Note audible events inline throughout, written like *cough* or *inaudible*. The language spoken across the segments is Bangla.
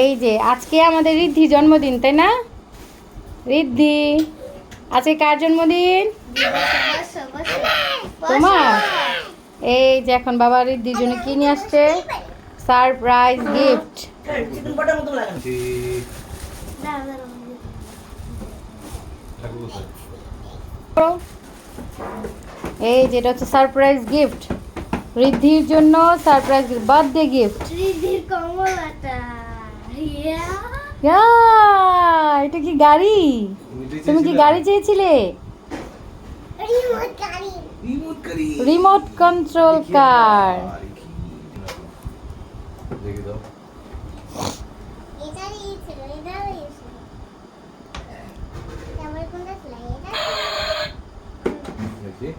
এই যে, আজকে আমাদের ঋদ্ধি জন্মদিন, তাই না? ঋদ্ধি, আজকে কার জন্মদিন? তোমার? এই যে, এখন বাবা ঋদ্ধির জন্য কি নিয়ে আসছে? সারপ্রাইজ গিফট এই যেটা হচ্ছে সারপ্রাইজ গিফট ঋদ্ধির জন্য সারপ্রাইজ বার্থডে গিফট রিদির কমলাটা ইয়া। এটা কি গাড়ি? তুমি কি গাড়ি চেয়েছিলে? রিমোট গাড়ি। রিমোট করি রিমোট কন্ট্রোল কার দেখে।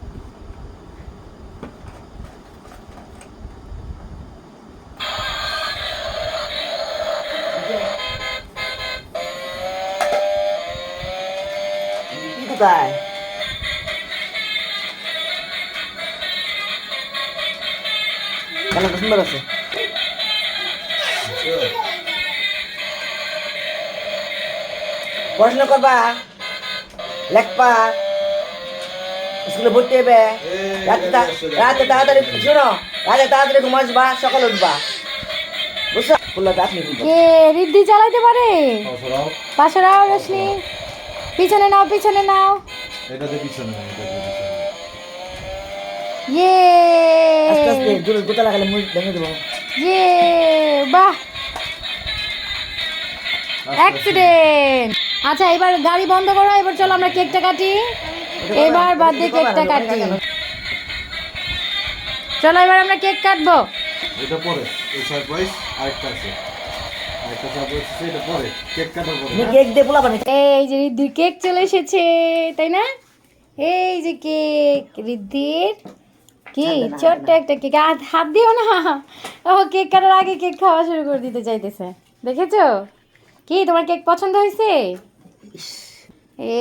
কোথায় কালারটা সুন্দর আছে পড়াশোনা করবা? লেখবা? স্কুলে ভর্তি হবে রাতে তাড়াতাড়ি শোনো রাতে তাড়াতাড়ি ঘুম আসবা সকালে উঠবা। বুঝছ? ফুলটা আপনি কি কে ঋদ্ধি চালাইতে পারে? পাশে নাও রশ্মি পিছনে নাও পিছনে নাও। এটাতে পিছনে এটাতে পিছনে ইয়ে আস্তে আস্তে জোরে গোটা লাগালে মুখ ভেঙে দেবো। ইয়ে বাহ! অ্যাক্সিডেন্ট আচ্ছা এবার গাড়ি বন্ধ করো এবার চলো আমরা কেকটা কাটি। এবার বার্থডে কেকটা কাটি। চলো এবার আমরা কেক কাটবো। এটা পরে এই সারপ্রাইজ আরেকটা আছে। কেক দিয়ে পোলাবা না এই যে রিদ্ধির কেক চলে এসেছে তাই না? এই যে কেক রিদ্ধির কি ছোট্ট একটা কেক। হাত হাত দিও না। ও কেক কাটার আগে কেক খাওয়া শুরু করে দিতে চাইতেছে। দেখেছ? কি তোমার কেক পছন্দ হয়েছে?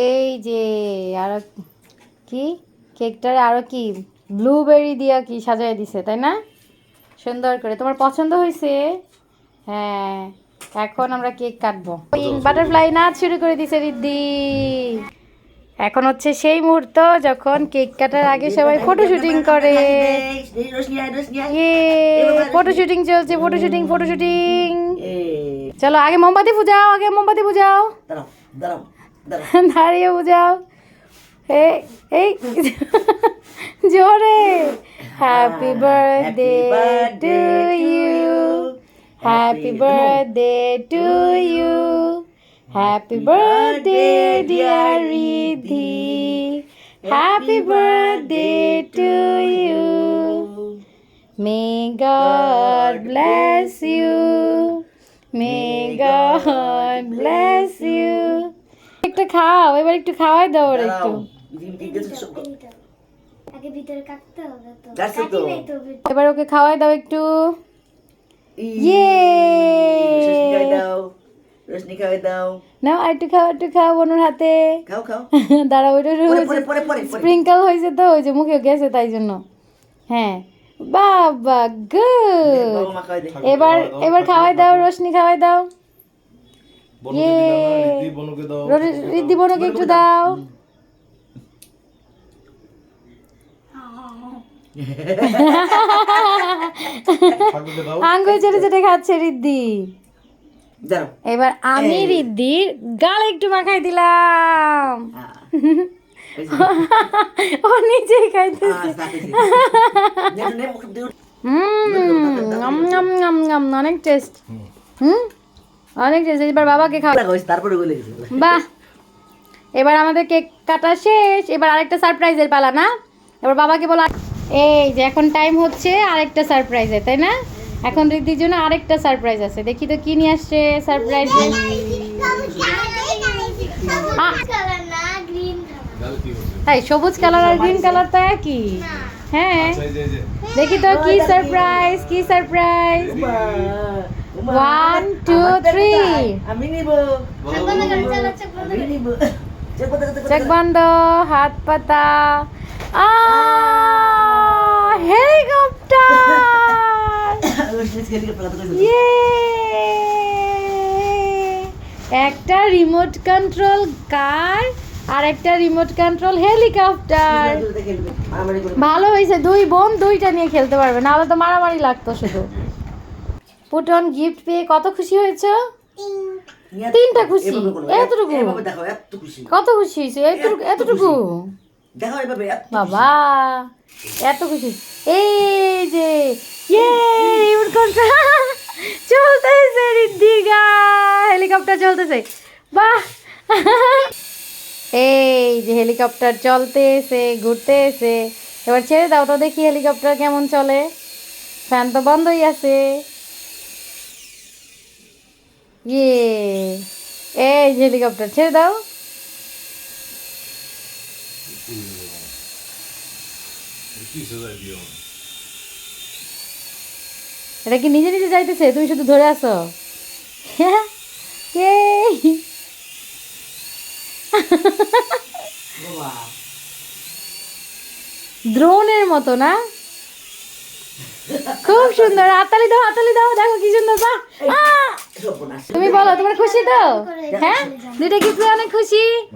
এই যে আরও কি? কেকটার আরও কি? ব্লুবেরি দিয়া কি সাজাই দিছে তাই না? সুন্দর করে। তোমার পছন্দ হয়েছে? হ্যাঁ। এখন আমরা কেক কাটবো। বাটারফ্লাই নাচ শুরু করে দিছে রিদ্দি। এখন হচ্ছে সেই মুহূর্ত যখন কেক কাটার আগে সবাই ফটো শুটিং করে। ফটো শুটিং চলছে ফটো শুটিং ফটো শুটিং চলো আগে মোমবাতি বুঝাও আগে মোমবাতি বুঝাও *laughs* দাঁড়িয়ে বুঝাও। এই *laughs* জোরে। Happy birthday happy birthday to you happy birthday dear Riddhi happy birthday to you may God bless you may God bless you একটা খাও এবার একটু খাওয়াই দাও ওর একটু। আগে ভিতরে কাটতে হবে তো। কাটছে তো। কাটি নাই তো ভিতরে। এবার ওকে খাওয়াই দাও একটু। নাও আর একটু খাও একটু খাও বনুর হাতে। খাও খাও। *laughs* দাঁড়াও ওইটা স্প্রিঙ্কল হয়েছে তো ওই যে মুখে গেছে তাই জন্য। হ্যাঁ। বাবা গুড এবার এবার খাওয়াই দাও রোশনি খাওয়াই দাও। ইয়ে। রিদ্ধি বনুকে একটু দাও ঠাকুরকে দাও *laughs* আঙ্গুল চেটে চেটে খাচ্ছে রিদ্ধি এবার আমি। রিদ্ধির গাল একটু মাখাই দিলাম। *laughs* ও নিজেই খাইতেছে। অনেক টেস্ট। হুম। অনেক টেস্ট। এবার বাবাকে খাওয়া তারপরে বাহ। এবার আমাদের কেক কাটা শেষ। এবার আরেকটা সারপ্রাইজের পালা না? এবার বাবাকে বলা এই যে এখন টাইম হচ্ছে আরেকটা সারপ্রাইজের তাই না? এখন রিদ্ধির জন্য আরেকটা সারপ্রাইজ আছে। দেখি তো কি নিয়ে আসছে সারপ্রাইজে তাই সবুজ কালার আর গ্রিন কালার তো একই। হ্যাঁ। দেখি তো কি সারপ্রাইজ কি সারপ্রাইজ ওয়ান টু থ্রি আমি নিব। চেক বন্ধ হাত পাতা। আ হেলিকপ্টার *coughs* একটা রিমোট কন্ট্রোল কার আর একটা রিমোট কন্ট্রোল হেলিকপ্টার ভালো হয়েছে দুই বোন দুইটা নিয়ে খেলতে পারবে নাহলে তো মারামারি লাগতো শুধু। পুটন গিফট পেয়ে কত খুশি হয়েছো? তিনটা। খুশি। এতটুকু? কত খুশি হয়েছে এতটুকু এতটুকু। বাবা, এত খুশি। এই যে ইয়ে চলতেছে হেলিকপ্টার চলতেছে। বাহ! এই যে, হেলিকপ্টার চলতেছে, ঘুরতেছে। এবার ছেড়ে দাও তো দেখি হেলিকপ্টার কেমন চলে। ফ্যান তো বন্ধই আছে। ইয়ে এই হেলিকপ্টার ছেড়ে দাও। এটা কি নিজে নিজে যাইতেছে? তুমি শুধু ধরে আসো। *laughs* দ্রোণের মতো না? খুব সুন্দর। হাতালি দাও হাতালি দাও। দেখো কি সুন্দর। তুমি বলো তোমার খুশি তো? হ্যাঁ? দুইটা গিফট অনেক খুশি?